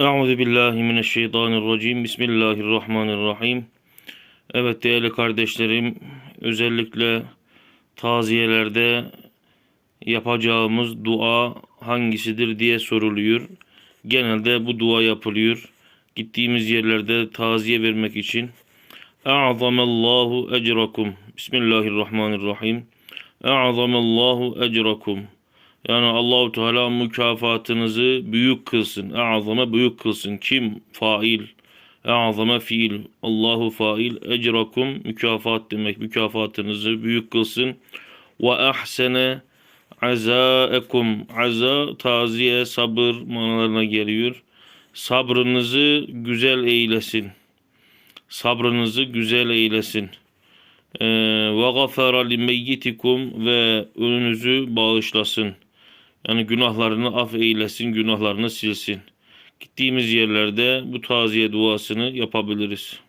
Euzu billahi mineşşeytanirracim. Bismillahirrahmanirrahim. Evet değerli kardeşlerim, özellikle taziyelerde yapacağımız dua hangisidir diye soruluyor. Genelde bu dua yapılıyor. Gittiğimiz yerlerde taziye vermek için. A'zamallahu ecrakum. Bismillahirrahmanirrahim. A'zamallahu ecrakum. Yani Allahu Teala mükafatınızı büyük kılsın. A'zama büyük kılsın. Kim? Fail. A'zama fiil. Allahu fail. Ecrakum mükafat demek. Mükafatınızı büyük kılsın. Ve ahsene azaekum. Aza taziye sabır manalarına geliyor. Sabrınızı güzel eylesin. Sabrınızı güzel eylesin. Ee, ve gafara limeyyitikum ve önünüzü bağışlasın. Yani günahlarını af eylesin, günahlarını silsin. Gittiğimiz yerlerde bu taziye duasını yapabiliriz.